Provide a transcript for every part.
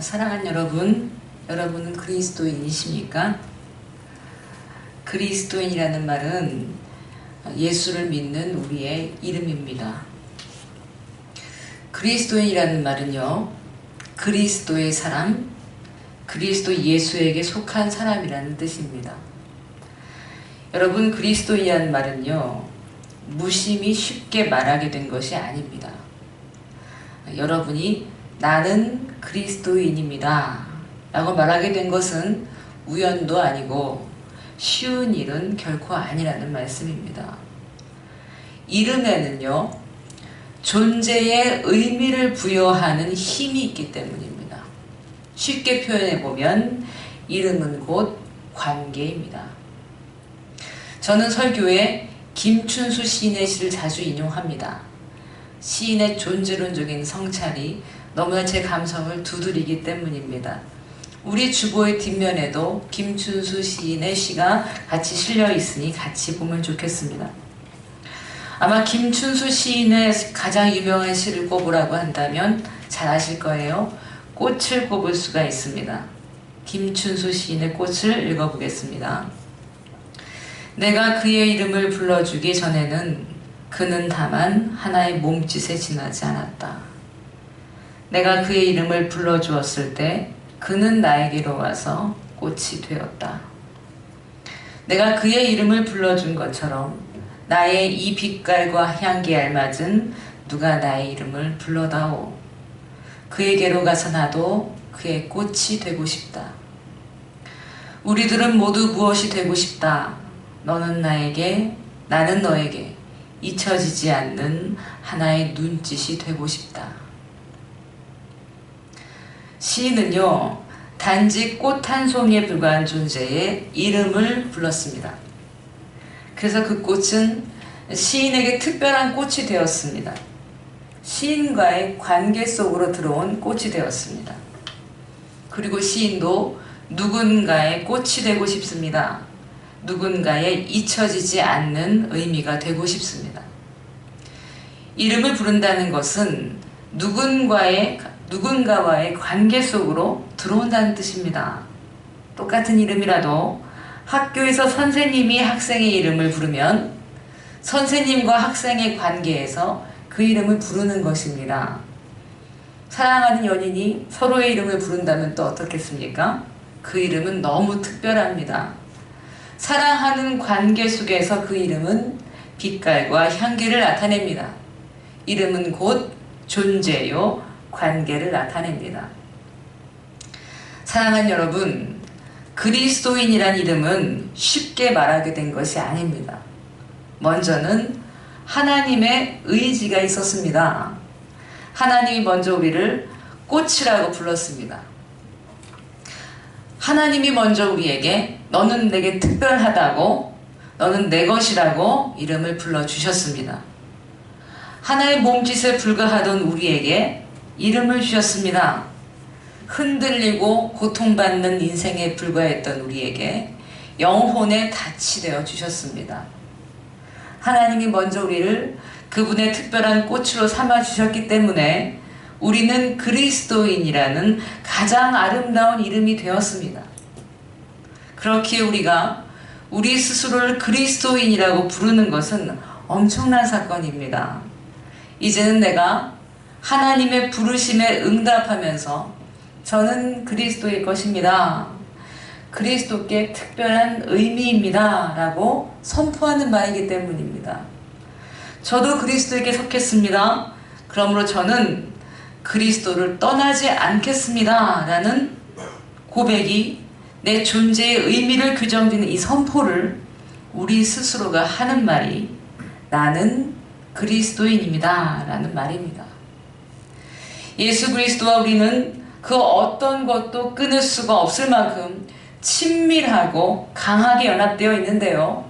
사랑하는 여러분, 여러분은 그리스도인이십니까? 그리스도인이라는 말은 예수를 믿는 우리의 이름입니다. 그리스도인이라는 말은요, 그리스도의 사람, 그리스도 예수에게 속한 사람이라는 뜻입니다. 여러분, 그리스도인이라는 말은요, 무심히 쉽게 말하게 된 것이 아닙니다. 여러분이 나는 그리스도인입니다. 라고 말하게 된 것은 우연도 아니고 쉬운 일은 결코 아니라는 말씀입니다. 이름에는요, 존재의 의미를 부여하는 힘이 있기 때문입니다. 쉽게 표현해 보면 이름은 곧 관계입니다. 저는 설교에 김춘수 시인의 시를 자주 인용합니다. 시인의 존재론적인 성찰이 너무나 제 감성을 두드리기 때문입니다. 우리 주보의 뒷면에도 김춘수 시인의 시가 같이 실려 있으니 같이 보면 좋겠습니다. 아마 김춘수 시인의 가장 유명한 시를 꼽으라고 한다면 잘 아실 거예요. 꽃을 꼽을 수가 있습니다. 김춘수 시인의 꽃을 읽어보겠습니다. 내가 그의 이름을 불러주기 전에는 그는 다만 하나의 몸짓에 지나지 않았다. 내가 그의 이름을 불러주었을 때 그는 나에게로 와서 꽃이 되었다. 내가 그의 이름을 불러준 것처럼 나의 이 빛깔과 향기에 알맞은 누가 나의 이름을 불러다오. 그에게로 가서 나도 그의 꽃이 되고 싶다. 우리들은 모두 무엇이 되고 싶다. 너는 나에게, 나는 너에게 잊혀지지 않는 하나의 눈짓이 되고 싶다. 시인은요, 단지 꽃 한 송이에 불과한 존재의 이름을 불렀습니다. 그래서 그 꽃은 시인에게 특별한 꽃이 되었습니다. 시인과의 관계 속으로 들어온 꽃이 되었습니다. 그리고 시인도 누군가의 꽃이 되고 싶습니다. 누군가의 잊혀지지 않는 의미가 되고 싶습니다. 이름을 부른다는 것은 누군가의 누군가와의 관계 속으로 들어온다는 뜻입니다. 똑같은 이름이라도 학교에서 선생님이 학생의 이름을 부르면 선생님과 학생의 관계에서 그 이름을 부르는 것입니다. 사랑하는 연인이 서로의 이름을 부른다면 또 어떻겠습니까? 그 이름은 너무 특별합니다. 사랑하는 관계 속에서 그 이름은 빛깔과 향기를 나타냅니다. 이름은 곧 존재요, 관계를 나타냅니다. 사랑하는 여러분, 그리스도인이란 이름은 쉽게 말하게 된 것이 아닙니다. 먼저는 하나님의 의지가 있었습니다. 하나님이 먼저 우리를 꽃이라고 불렀습니다. 하나님이 먼저 우리에게 너는 내게 특별하다고 너는 내 것이라고 이름을 불러주셨습니다. 하나의 몸짓에 불과하던 우리에게 이름을 주셨습니다. 흔들리고 고통받는 인생에 불과했던 우리에게 영혼의 닻이 되어 주셨습니다. 하나님이 먼저 우리를 그분의 특별한 꽃으로 삼아 주셨기 때문에 우리는 그리스도인이라는 가장 아름다운 이름이 되었습니다. 그렇기에 우리가 우리 스스로를 그리스도인이라고 부르는 것은 엄청난 사건입니다. 이제는 내가 하나님의 부르심에 응답하면서 저는 그리스도일 것입니다. 그리스도께 특별한 의미입니다. 라고 선포하는 말이기 때문입니다. 저도 그리스도에게 속했습니다. 그러므로 저는 그리스도를 떠나지 않겠습니다. 라는 고백이 내 존재의 의미를 규정짓는 이 선포를 우리 스스로가 하는 말이 나는 그리스도인입니다. 라는 말입니다. 예수 그리스도와 우리는 그 어떤 것도 끊을 수가 없을 만큼 친밀하고 강하게 연합되어 있는데요.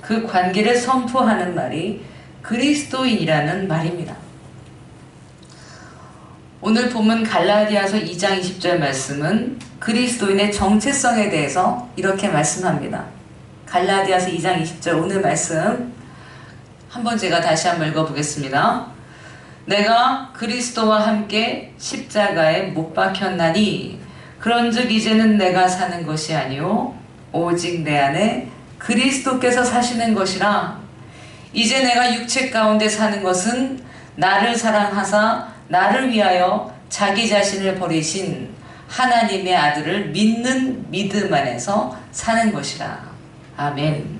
그 관계를 선포하는 말이 그리스도인이라는 말입니다. 오늘 본문 갈라디아서 2장 20절 말씀은 그리스도인의 정체성에 대해서 이렇게 말씀합니다. 갈라디아서 2장 20절 오늘 말씀 한번 제가 다시 한번 읽어보겠습니다. 내가 그리스도와 함께 십자가에 못 박혔나니 그런즉 이제는 내가 사는 것이 아니요 오직 내 안에 그리스도께서 사시는 것이라 이제 내가 육체 가운데 사는 것은 나를 사랑하사 나를 위하여 자기 자신을 버리신 하나님의 아들을 믿는 믿음 안에서 사는 것이라. 아멘.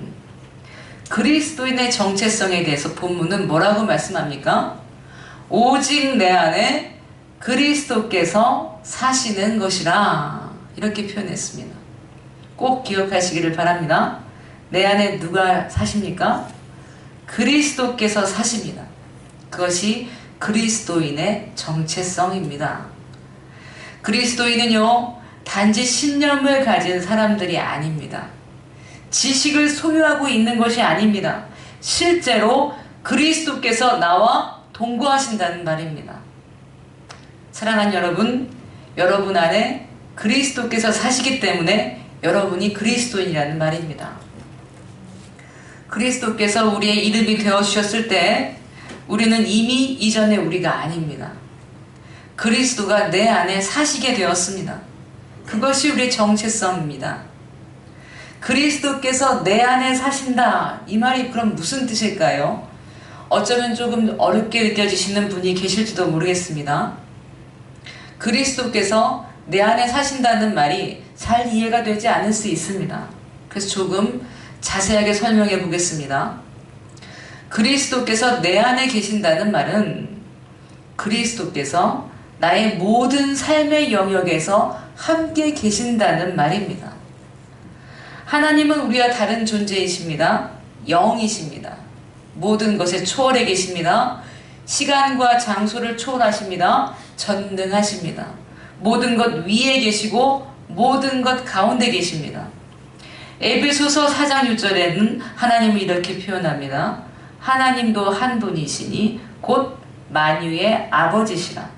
그리스도인의 정체성에 대해서 본문은 뭐라고 말씀합니까? 오직 내 안에 그리스도께서 사시는 것이라. 이렇게 표현했습니다. 꼭 기억하시기를 바랍니다. 내 안에 누가 사십니까? 그리스도께서 사십니다. 그것이 그리스도인의 정체성입니다. 그리스도인은요, 단지 신념을 가진 사람들이 아닙니다. 지식을 소유하고 있는 것이 아닙니다. 실제로 그리스도께서 나와 동거하신다는 말입니다. 사랑하는 여러분, 여러분 안에 그리스도께서 사시기 때문에 여러분이 그리스도인이라는 말입니다. 그리스도께서 우리의 이름이 되어 주셨을 때 우리는 이미 이전의 우리가 아닙니다. 그리스도가 내 안에 사시게 되었습니다. 그것이 우리의 정체성입니다. 그리스도께서 내 안에 사신다. 이 말이 그럼 무슨 뜻일까요? 어쩌면 조금 어렵게 느껴지시는 분이 계실지도 모르겠습니다. 그리스도께서 내 안에 사신다는 말이 잘 이해가 되지 않을 수 있습니다. 그래서 조금 자세하게 설명해 보겠습니다. 그리스도께서 내 안에 계신다는 말은 그리스도께서 나의 모든 삶의 영역에서 함께 계신다는 말입니다. 하나님은 우리와 다른 존재이십니다. 영이십니다. 모든 것에 초월해 계십니다. 시간과 장소를 초월하십니다. 전능하십니다. 모든 것 위에 계시고 모든 것 가운데 계십니다. 에베소서 4장 6절에는 하나님을 이렇게 표현합니다. 하나님도 한 분이시니 곧 만유의 아버지시라.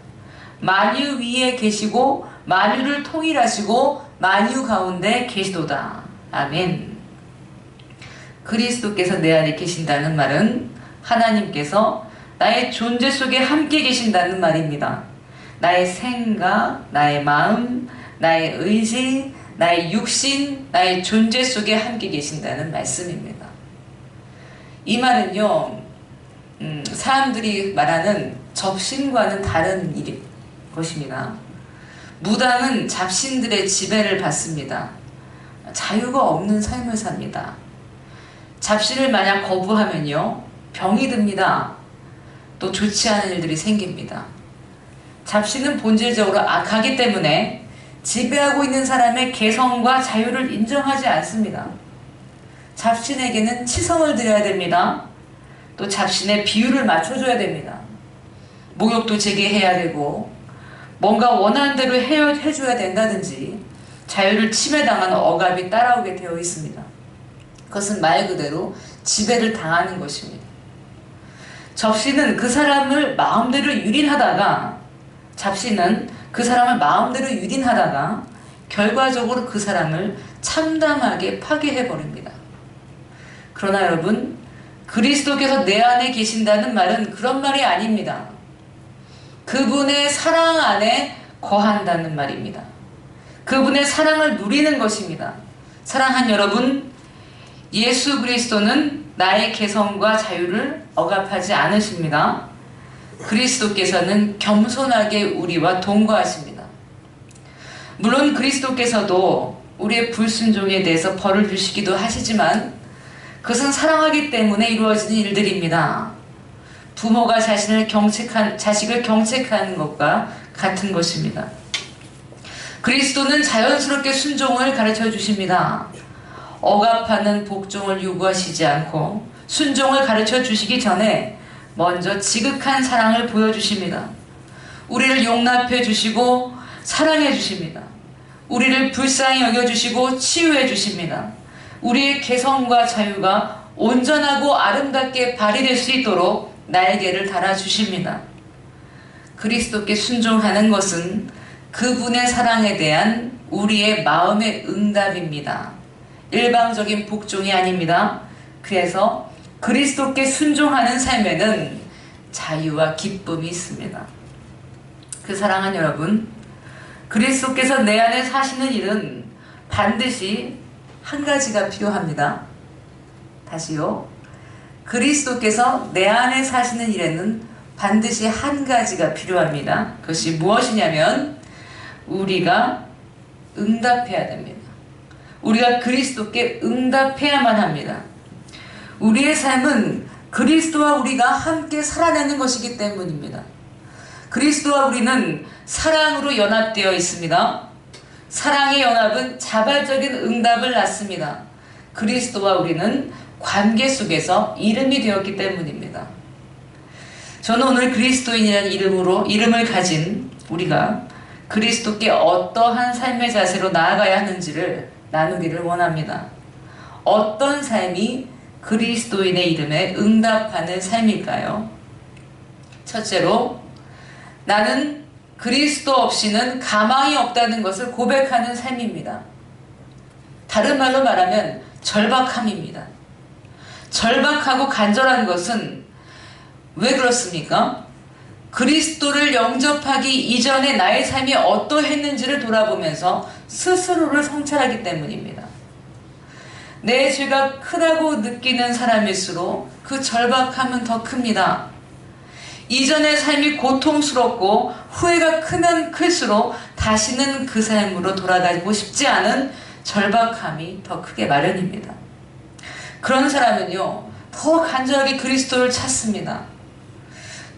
만유 위에 계시고 만유를 통일하시고 만유 가운데 계시도다. 아멘. 그리스도께서 내 안에 계신다는 말은 하나님께서 나의 존재 속에 함께 계신다는 말입니다. 나의 생각, 나의 마음, 나의 의지, 나의 육신, 나의 존재 속에 함께 계신다는 말씀입니다. 이 말은요, 음, 사람들이 말하는 접신과는 다른 일, 것입니다. 무당은 잡신들의 지배를 받습니다. 자유가 없는 삶을 삽니다. 잡신을 만약 거부하면요, 병이 듭니다. 또 좋지 않은 일들이 생깁니다. 잡신은 본질적으로 악하기 때문에 지배하고 있는 사람의 개성과 자유를 인정하지 않습니다. 잡신에게는 치성을 드려야 됩니다. 또 잡신의 비율을 맞춰줘야 됩니다. 목욕도 제게 해야 되고 뭔가 원하는 대로 해, 줘야 된다든지 자유를 침해당하는 억압이 따라오게 되어 있습니다. 그것은 말 그대로 지배를 당하는 것입니다. 접시는 그 사람을 마음대로 유린하다가 잡시는 그 사람을 마음대로 유린하다가 결과적으로 그 사람을 참담하게 파괴해 버립니다. 그러나 여러분 그리스도께서 내 안에 계신다는 말은 그런 말이 아닙니다. 그분의 사랑 안에 거한다는 말입니다. 그분의 사랑을 누리는 것입니다. 사랑한 여러분, 예수 그리스도는 나의 개성과 자유를 억압하지 않으십니다. 그리스도께서는 겸손하게 우리와 동거하십니다. 물론 그리스도께서도 우리의 불순종에 대해서 벌을 주시기도 하시지만 그것은 사랑하기 때문에 이루어지는 일들입니다. 부모가 자신을 경책한, 자식을 경책하는 것과 같은 것입니다. 그리스도는 자연스럽게 순종을 가르쳐 주십니다. 억압하는 복종을 요구하시지 않고 순종을 가르쳐 주시기 전에 먼저 지극한 사랑을 보여주십니다. 우리를 용납해 주시고 사랑해 주십니다. 우리를 불쌍히 여겨 주시고 치유해 주십니다. 우리의 개성과 자유가 온전하고 아름답게 발휘될 수 있도록 날개를 달아주십니다. 그리스도께 순종하는 것은 그분의 사랑에 대한 우리의 마음의 응답입니다. 일방적인 복종이 아닙니다. 그래서 그리스도께 순종하는 삶에는 자유와 기쁨이 있습니다. 그 사랑한 여러분, 그리스도께서 내 안에 사시는 일은 반드시 한 가지가 필요합니다. 다시요. 그리스도께서 내 안에 사시는 일에는 반드시 한 가지가 필요합니다. 그것이 무엇이냐면 우리가 응답해야 됩니다. 우리가 그리스도께 응답해야만 합니다. 우리의 삶은 그리스도와 우리가 함께 살아내는 것이기 때문입니다. 그리스도와 우리는 사랑으로 연합되어 있습니다. 사랑의 연합은 자발적인 응답을 낳습니다. 그리스도와 우리는 관계 속에서 이름이 되었기 때문입니다. 저는 오늘 그리스도인이라는 이름으로 이름을 가진 우리가 그리스도께 어떠한 삶의 자세로 나아가야 하는지를 나누기를 원합니다. 어떤 삶이 그리스도인의 이름에 응답하는 삶일까요? 첫째로 나는 그리스도 없이는 가망이 없다는 것을 고백하는 삶입니다. 다른 말로 말하면 절박함입니다. 절박하고 간절한 것은 왜 그렇습니까? 그리스도를 영접하기 이전에 나의 삶이 어떠했는지를 돌아보면서 스스로를 성찰하기 때문입니다. 내 죄가 크다고 느끼는 사람일수록 그 절박함은 더 큽니다. 이전의 삶이 고통스럽고 후회가 크면 클수록 다시는 그 삶으로 돌아가고 싶지 않은 절박함이 더 크게 마련입니다. 그런 사람은요, 더 간절하게 그리스도를 찾습니다.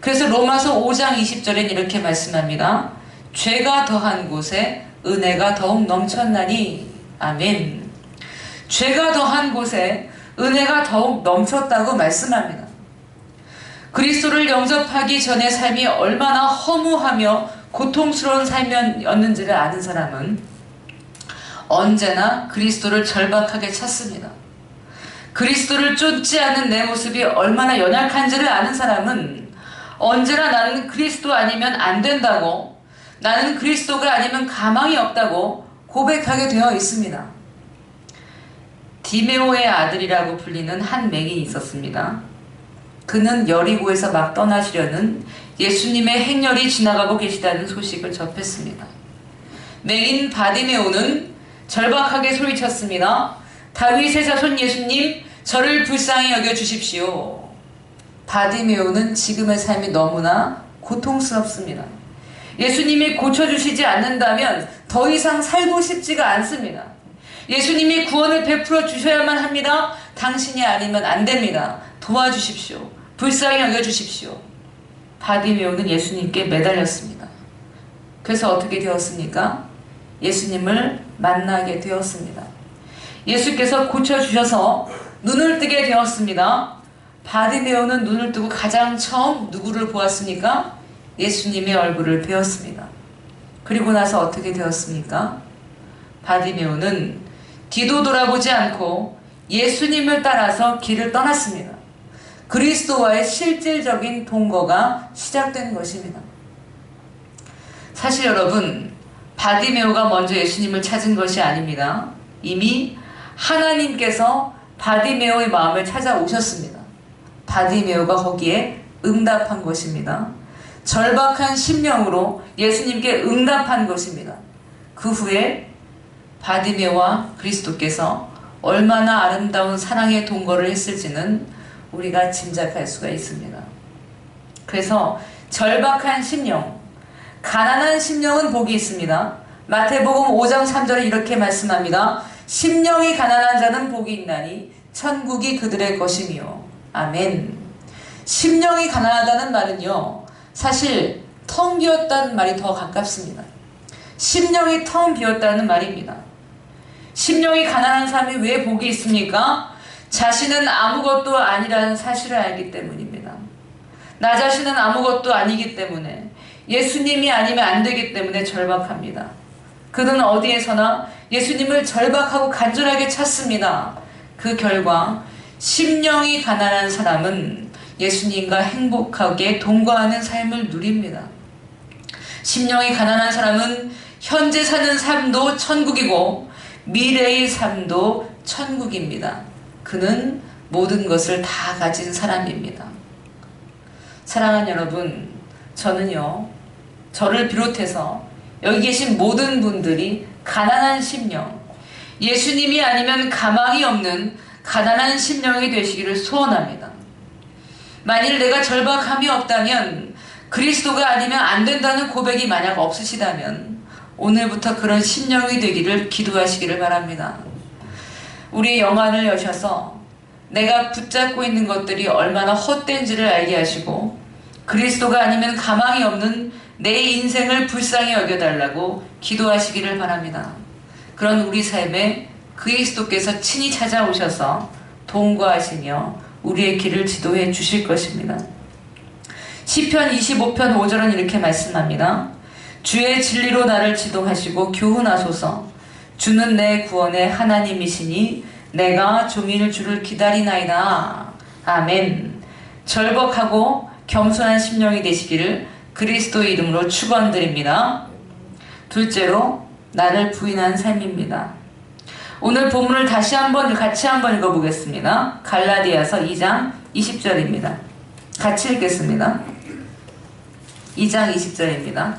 그래서 로마서 5장 20절엔 이렇게 말씀합니다. 죄가 더한 곳에 은혜가 더욱 넘쳤나니 아멘. 죄가 더한 곳에 은혜가 더욱 넘쳤다고 말씀합니다. 그리스도를 영접하기 전의 삶이 얼마나 허무하며 고통스러운 삶이었는지를 아는 사람은 언제나 그리스도를 절박하게 찾습니다. 그리스도를 쫓지 않은 내 모습이 얼마나 연약한지를 아는 사람은 언제나 나는 그리스도 아니면 안 된다고 나는 그리스도가 아니면 가망이 없다고 고백하게 되어 있습니다. 디메오의 아들이라고 불리는 한 맹인이 있었습니다. 그는 여리고에서 막 떠나시려는 예수님의 행렬이 지나가고 계시다는 소식을 접했습니다. 맹인 바디메오는 절박하게 소리쳤습니다. 다윗의 자손 예수님, 저를 불쌍히 여겨 주십시오. 바디메오는 지금의 삶이 너무나 고통스럽습니다. 예수님이 고쳐주시지 않는다면 더 이상 살고 싶지가 않습니다. 예수님이 구원을 베풀어 주셔야만 합니다. 당신이 아니면 안 됩니다. 도와주십시오. 불쌍히 여겨주십시오. 바디메오는 예수님께 매달렸습니다. 그래서 어떻게 되었습니까? 예수님을 만나게 되었습니다. 예수께서 고쳐주셔서 눈을 뜨게 되었습니다. 바디메오는 눈을 뜨고 가장 처음 누구를 보았습니까? 예수님의 얼굴을 배웠습니다. 그리고 나서 어떻게 되었습니까? 바디메오는 뒤도 돌아보지 않고 예수님을 따라서 길을 떠났습니다. 그리스도와의 실질적인 동거가 시작된 것입니다. 사실 여러분, 바디메오가 먼저 예수님을 찾은 것이 아닙니다. 이미 하나님께서 바디메오의 마음을 찾아오셨습니다. 바디메오가 거기에 응답한 것입니다. 절박한 심령으로 예수님께 응답한 것입니다. 그 후에 바디메오와 그리스도께서 얼마나 아름다운 사랑의 동거를 했을지는 우리가 짐작할 수가 있습니다. 그래서 절박한 심령, 가난한 심령은 복이 있습니다. 마태복음 5장 3절에 이렇게 말씀합니다. 심령이 가난한 자는 복이 있나니 천국이 그들의 것이며 아멘. 심령이 가난하다는 말은요. 사실 텅 비었다는 말이 더 가깝습니다. 심령이 텅 비었다는 말입니다. 심령이 가난한 사람이 왜 복이 있습니까? 자신은 아무것도 아니라는 사실을 알기 때문입니다. 나 자신은 아무것도 아니기 때문에 예수님이 아니면 안 되기 때문에 절박합니다. 그는 어디에서나 예수님을 절박하고 간절하게 찾습니다. 그 결과 심령이 가난한 사람은 예수님과 행복하게 동거하는 삶을 누립니다. 심령이 가난한 사람은 현재 사는 삶도 천국이고 미래의 삶도 천국입니다. 그는 모든 것을 다 가진 사람입니다. 사랑하는 여러분, 저는요, 저를 비롯해서 여기 계신 모든 분들이 가난한 심령, 예수님이 아니면 가망이 없는 가난한 심령이 되시기를 소원합니다. 만일 내가 절박함이 없다면 그리스도가 아니면 안 된다는 고백이 만약 없으시다면 오늘부터 그런 심령이 되기를 기도하시기를 바랍니다. 우리 영안을 여셔서 내가 붙잡고 있는 것들이 얼마나 헛된지를 알게 하시고 그리스도가 아니면 가망이 없는 내 인생을 불쌍히 여겨달라고 기도하시기를 바랍니다. 그런 우리 삶에 그리스도께서 친히 찾아오셔서 동거하시며 우리의 길을 지도해 주실 것입니다. 시편 25편 5절은 이렇게 말씀합니다. 주의 진리로 나를 지도하시고 교훈하소서. 주는 내 구원의 하나님이시니 내가 종일 주를 기다리나이다. 아멘. 절박하고 겸손한 심령이 되시기를 그리스도의 이름으로 축원드립니다. 둘째로 나를 부인한 삶입니다. 오늘 본문을 다시 한번 같이 한번 읽어보겠습니다. 갈라디아서 2장 20절입니다. 같이 읽겠습니다. 2장 20절입니다.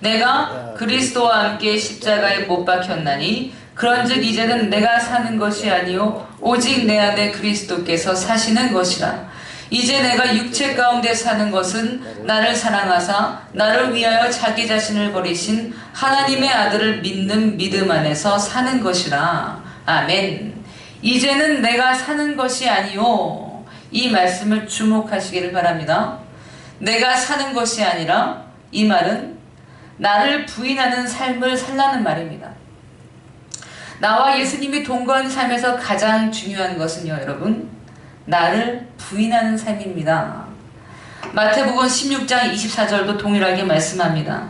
내가 그리스도와 함께 십자가에 못 박혔나니 그런즉 이제는 내가 사는 것이 아니요 오직 내 안에 그리스도께서 사시는 것이라 이제 내가 육체 가운데 사는 것은 나를 사랑하사 나를 위하여 자기 자신을 버리신 하나님의 아들을 믿는 믿음 안에서 사는 것이라 아멘 이제는 내가 사는 것이 아니요 이 말씀을 주목하시기를 바랍니다 내가 사는 것이 아니라 이 말은 나를 부인하는 삶을 살라는 말입니다. 나와 예수님이 동거한 삶에서 가장 중요한 것은요, 여러분. 나를 부인하는 삶입니다. 마태복음 16장 24절도 동일하게 말씀합니다.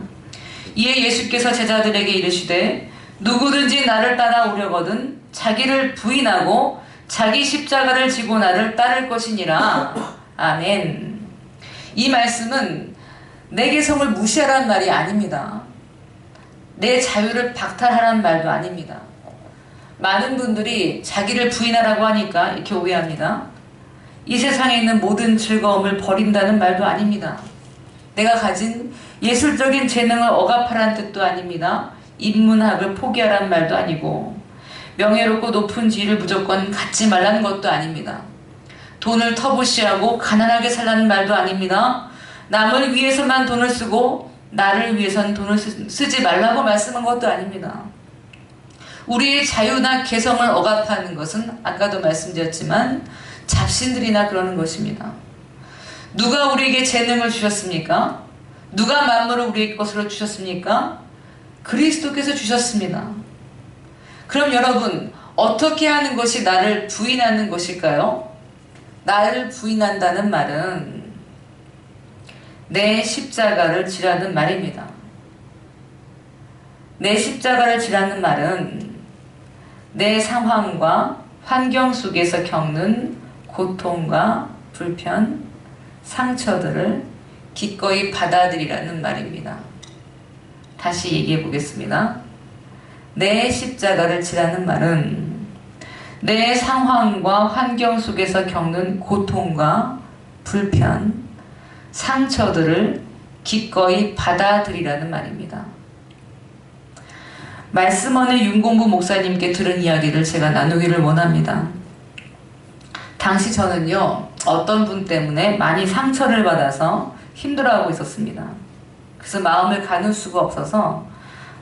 이에 예수께서 제자들에게 이르시되 누구든지 나를 따라오려거든 자기를 부인하고 자기 십자가를 지고 나를 따를 것이니라. 아멘. 이 말씀은 내 개성을 무시하라는 말이 아닙니다. 내 자유를 박탈하라는 말도 아닙니다. 많은 분들이 자기를 부인하라고 하니까 이렇게 오해합니다. 이 세상에 있는 모든 즐거움을 버린다는 말도 아닙니다. 내가 가진 예술적인 재능을 억압하라는 뜻도 아닙니다. 인문학을 포기하라는 말도 아니고 명예롭고 높은 지위를 무조건 갖지 말라는 것도 아닙니다. 돈을 터부시하고 가난하게 살라는 말도 아닙니다. 남을 위해서만 돈을 쓰고 나를 위해서는 돈을 쓰, 지 말라고 말씀한 것도 아닙니다. 우리의 자유나 개성을 억압하는 것은 아까도 말씀드렸지만 잡신들이나 그러는 것입니다. 누가 우리에게 재능을 주셨습니까? 누가 만물을 우리의 것으로 주셨습니까? 그리스도께서 주셨습니다. 그럼 여러분 어떻게 하는 것이 나를 부인하는 것일까요? 나를 부인한다는 말은 내 십자가를 지라는 말입니다. 내 십자가를 지라는 말은 내 상황과 환경 속에서 겪는 고통과 불편, 상처들을 기꺼이 받아들이라는 말입니다. 다시 얘기해 보겠습니다. 내 십자가를 지라는 말은 내 상황과 환경 속에서 겪는 고통과 불편, 상처들을 기꺼이 받아들이라는 말입니다. 말씀원의 윤공부 목사님께 들은 이야기를 제가 나누기를 원합니다. 당시 저는요, 어떤 분 때문에 많이 상처를 받아서 힘들어하고 있었습니다. 그래서 마음을 가눌 수가 없어서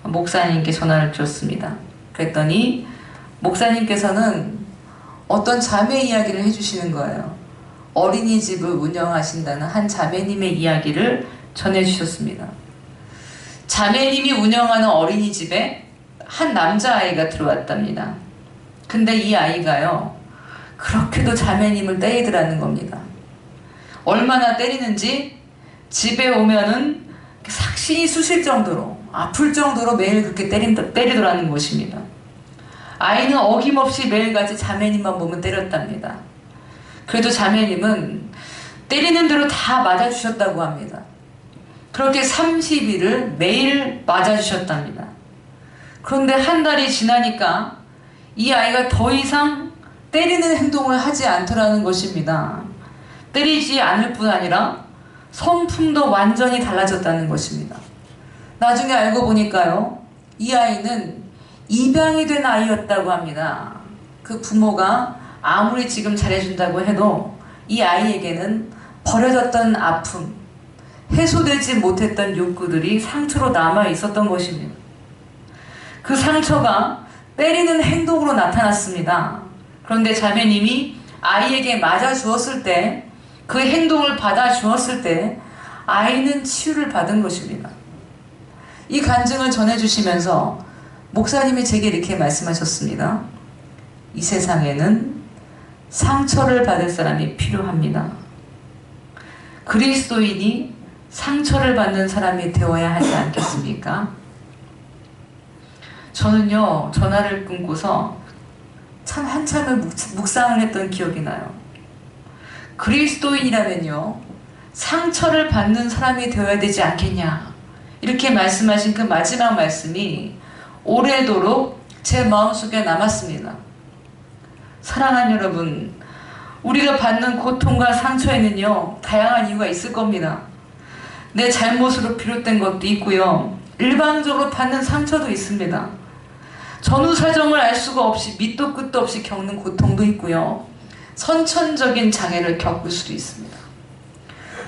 목사님께 전화를 줬습니다. 그랬더니 목사님께서는 어떤 자매 이야기를 해주시는 거예요. 어린이집을 운영하신다는 한 자매님의 이야기를 전해주셨습니다. 자매님이 운영하는 어린이집에 한 남자아이가 들어왔답니다. 근데 이 아이가요, 그렇게도 자매님을 때리더라는 겁니다. 얼마나 때리는지 집에 오면은 삭신이 쑤실 정도로, 아플 정도로 매일 그렇게 때린다, 때리더라는 것입니다. 아이는 어김없이 매일같이 자매님만 보면 때렸답니다. 그래도 자매님은 때리는 대로 다 맞아주셨다고 합니다. 그렇게 30일을 매일 맞아주셨답니다. 그런데 한 달이 지나니까 이 아이가 더 이상 때리는 행동을 하지 않더라는 것입니다. 때리지 않을 뿐 아니라 성품도 완전히 달라졌다는 것입니다. 나중에 알고 보니까요, 이 아이는 입양이 된 아이였다고 합니다. 그 부모가 아무리 지금 잘해준다고 해도 이 아이에게는 버려졌던 아픔, 해소되지 못했던 욕구들이 상처로 남아 있었던 것입니다. 그 상처가 때리는 행동으로 나타났습니다. 그런데 자매님이 아이에게 맞아 주었을 때, 그 행동을 받아 주었을 때, 아이는 치유를 받은 것입니다. 이 간증을 전해주시면서 목사님이 제게 이렇게 말씀하셨습니다. 이 세상에는 상처를 받을 사람이 필요합니다. 그리스도인이 상처를 받는 사람이 되어야 하지 않겠습니까? 저는요, 전화를 끊고서 참 한참을 묵상을 했던 기억이 나요. 그리스도인이라면요, 상처를 받는 사람이 되어야 되지 않겠냐. 이렇게 말씀하신 그 마지막 말씀이 오래도록 제 마음속에 남았습니다. 사랑하는 여러분, 우리가 받는 고통과 상처에는요, 다양한 이유가 있을 겁니다. 내 잘못으로 비롯된 것도 있고요. 일방적으로 받는 상처도 있습니다. 전후 사정을 알 수가 없이 밑도 끝도 없이 겪는 고통도 있고요. 선천적인 장애를 겪을 수도 있습니다.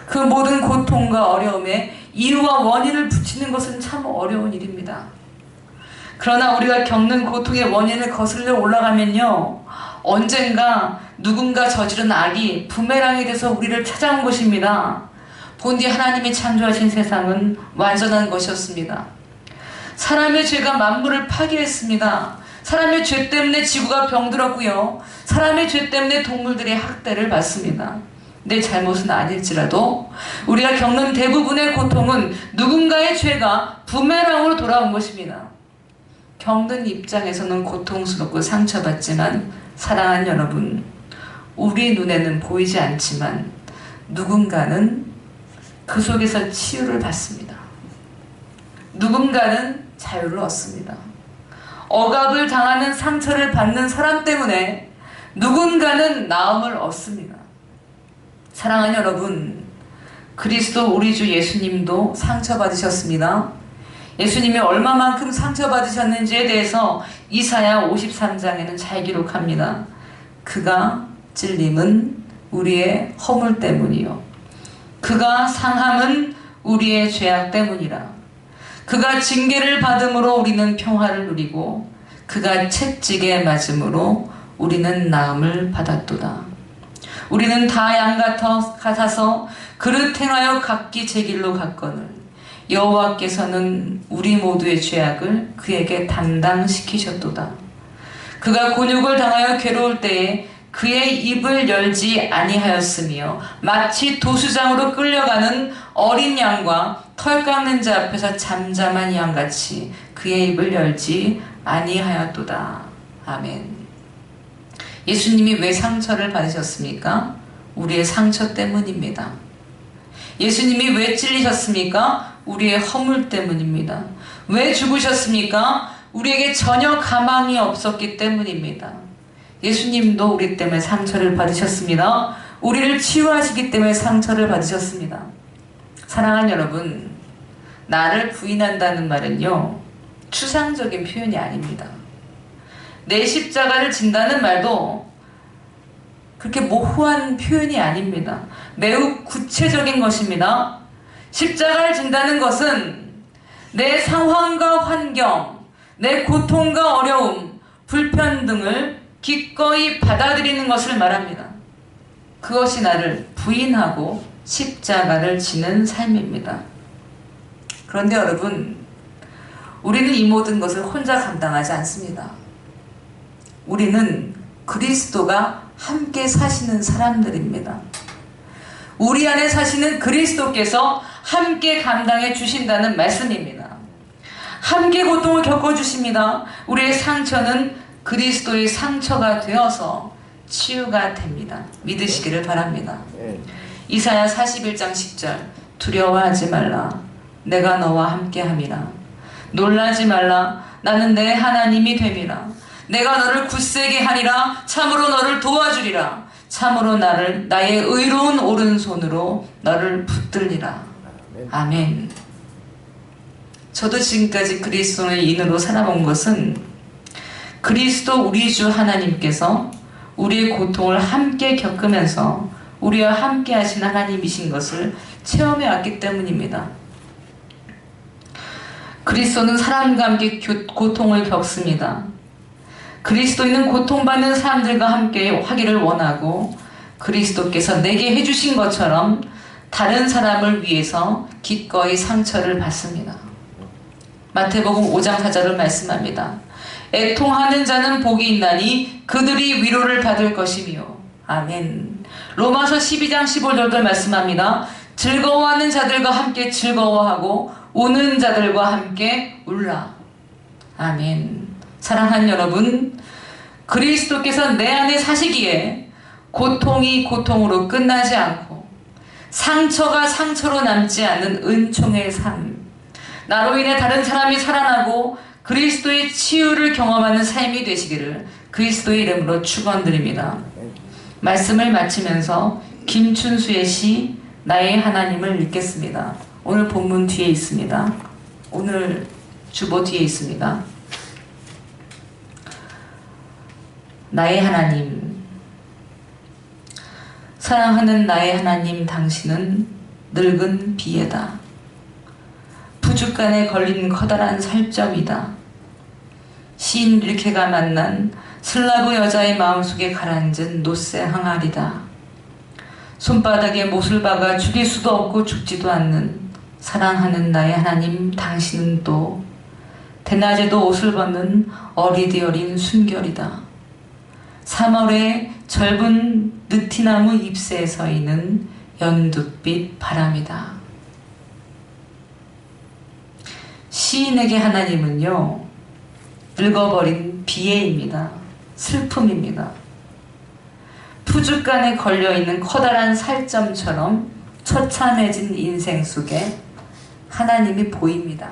그 모든 고통과 어려움에 이유와 원인을 붙이는 것은 참 어려운 일입니다. 그러나 우리가 겪는 고통의 원인을 거슬러 올라가면요. 언젠가 누군가 저지른 악이 부메랑이 돼서 우리를 찾아온 것입니다. 본디 하나님이 창조하신 세상은 완전한 것이었습니다. 사람의 죄가 만물을 파괴했습니다. 사람의 죄 때문에 지구가 병들었고요. 사람의 죄 때문에 동물들의 학대를 받습니다. 내 잘못은 아닐지라도 우리가 겪는 대부분의 고통은 누군가의 죄가 부메랑으로 돌아온 것입니다. 겪는 입장에서는 고통스럽고 상처받지만 사랑하는 여러분, 우리 눈에는 보이지 않지만 누군가는 그 속에서 치유를 받습니다. 누군가는 자유를 얻습니다. 억압을 당하는 상처를 받는 사람 때문에 누군가는 나음을 얻습니다. 사랑하는 여러분, 그리스도 우리 주 예수님도 상처받으셨습니다. 예수님이 얼마만큼 상처받으셨는지에 대해서 이사야 53장에는 잘 기록합니다. 그가 찔림은 우리의 허물 때문이요. 그가 상함은 우리의 죄악 때문이라. 그가 징계를 받음으로 우리는 평화를 누리고 그가 채찍에 맞음으로 우리는 나음을 받았도다. 우리는 다 양 같아서 그릇 행하여 각기 제 길로 갔거늘 여호와께서는 우리 모두의 죄악을 그에게 담당시키셨도다. 그가 곤욕을 당하여 괴로울 때에 그의 입을 열지 아니하였으며 마치 도수장으로 끌려가는 어린 양과 털 깎는 자 앞에서 잠잠한 양같이 그의 입을 열지 아니하였도다. 아멘. 예수님이 왜 상처를 받으셨습니까? 우리의 상처 때문입니다. 예수님이 왜 찔리셨습니까? 우리의 허물 때문입니다. 왜 죽으셨습니까? 우리에게 전혀 가망이 없었기 때문입니다. 예수님도 우리 때문에 상처를 받으셨습니다. 우리를 치유하시기 때문에 상처를 받으셨습니다. 사랑하는 여러분, 나를 부인한다는 말은요, 추상적인 표현이 아닙니다. 내 십자가를 진다는 말도 그렇게 모호한 표현이 아닙니다. 매우 구체적인 것입니다. 십자가를 진다는 것은 내 상황과 환경, 내 고통과 어려움, 불편 등을 기꺼이 받아들이는 것을 말합니다. 그것이 나를 부인하고 십자가를 지는 삶입니다. 그런데 여러분, 우리는 이 모든 것을 혼자 감당하지 않습니다. 우리는 그리스도가 함께 사시는 사람들입니다. 우리 안에 사시는 그리스도께서 함께 감당해 주신다는 말씀입니다. 함께 고통을 겪어주십니다. 우리의 상처는 그리스도의 상처가 되어서 치유가 됩니다. 믿으시기를 바랍니다. 이사야 41장 10절 두려워하지 말라. 내가 너와 함께 함이라. 놀라지 말라. 나는 내 하나님이 됨이라. 내가 너를 굳세게 하리라. 참으로 너를 도와주리라. 참으로 나를 나의 의로운 오른손으로 너를 붙들리라. 아멘. 저도 지금까지 그리스도의 인으로 살아본 것은 그리스도 우리 주 하나님께서 우리의 고통을 함께 겪으면서 우리와 함께 하신 하나님이신 것을 체험해 왔기 때문입니다. 그리스도는 사람과 함께 교- 고통을 겪습니다. 그리스도인은 고통받는 사람들과 함께 하기를 원하고 그리스도께서 내게 해주신 것처럼 다른 사람을 위해서 기꺼이 상처를 받습니다. 마태복음 5장 4절을 말씀합니다. 애통하는 자는 복이 있나니 그들이 위로를 받을 것이며 아멘. 로마서 12장 15절도 말씀합니다. 즐거워하는 자들과 함께 즐거워하고 우는 자들과 함께 울라. 아멘. 사랑하는 여러분, 그리스도께서 내 안에 사시기에 고통이 고통으로 끝나지 않고 상처가 상처로 남지 않는 은총의 삶, 나로 인해 다른 사람이 살아나고 그리스도의 치유를 경험하는 삶이 되시기를 그리스도의 이름으로 축원드립니다. 말씀을 마치면서 김춘수의 시 나의 하나님을 읽겠습니다. 오늘 본문 뒤에 있습니다. 오늘 주보 뒤에 있습니다. 나의 하나님 사랑하는 나의 하나님 당신은 늙은 비에다 부죽간에 걸린 커다란 살점이다. 시인 릴케가 만난 슬라브 여자의 마음속에 가라앉은 노쇠 항아리다. 손바닥에 못을 박아 죽일 수도 없고 죽지도 않는 사랑하는 나의 하나님 당신은 또 대낮에도 옷을 벗는 어리디 어린 순결이다. 3월의 젊은 느티나무 잎새에 서 있는 연두빛 바람이다. 시인에게 하나님은요, 늙어버린 비애입니다. 슬픔입니다. 푸죽간에 걸려있는 커다란 살점처럼 처참해진 인생 속에 하나님이 보입니다.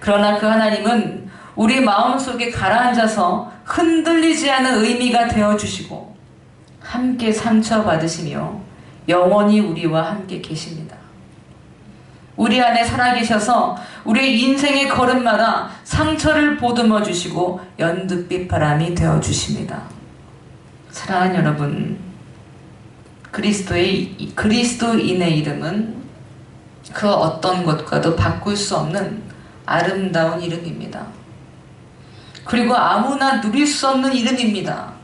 그러나 그 하나님은 우리 마음속에 가라앉아서 흔들리지 않은 의미가 되어주시고 함께 상처받으시며 영원히 우리와 함께 계십니다. 우리 안에 살아계셔서 우리의 인생의 걸음마다 상처를 보듬어 주시고 연두빛 바람이 되어 주십니다. 사랑하는 여러분, 그리스도의 그리스도인의 이름은 그 어떤 것과도 바꿀 수 없는 아름다운 이름입니다. 그리고 아무나 누릴 수 없는 이름입니다.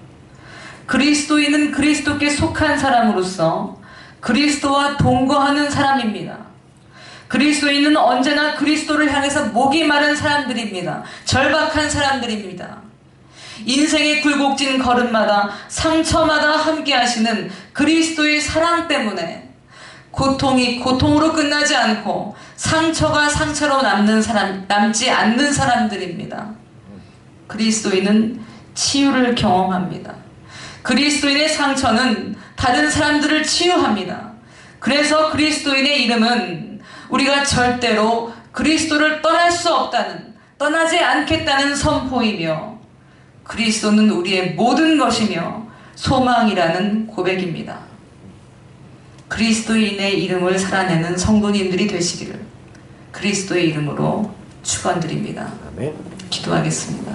그리스도인은 그리스도께 속한 사람으로서 그리스도와 동거하는 사람입니다. 그리스도인은 언제나 그리스도를 향해서 목이 마른 사람들입니다. 절박한 사람들입니다. 인생의 굴곡진 걸음마다 상처마다 함께 하시는 그리스도의 사랑 때문에 고통이 고통으로 끝나지 않고 상처가 상처로 남는 사람, 남지 않는 사람들입니다. 그리스도인은 치유를 경험합니다. 그리스도인의 상처는 다른 사람들을 치유합니다. 그래서 그리스도인의 이름은 우리가 절대로 그리스도를 떠날 수 없다는, 떠나지 않겠다는 선포이며 그리스도는 우리의 모든 것이며 소망이라는 고백입니다. 그리스도인의 이름을 살아내는 성도님들이 되시기를 그리스도의 이름으로 축원드립니다. 기도하겠습니다.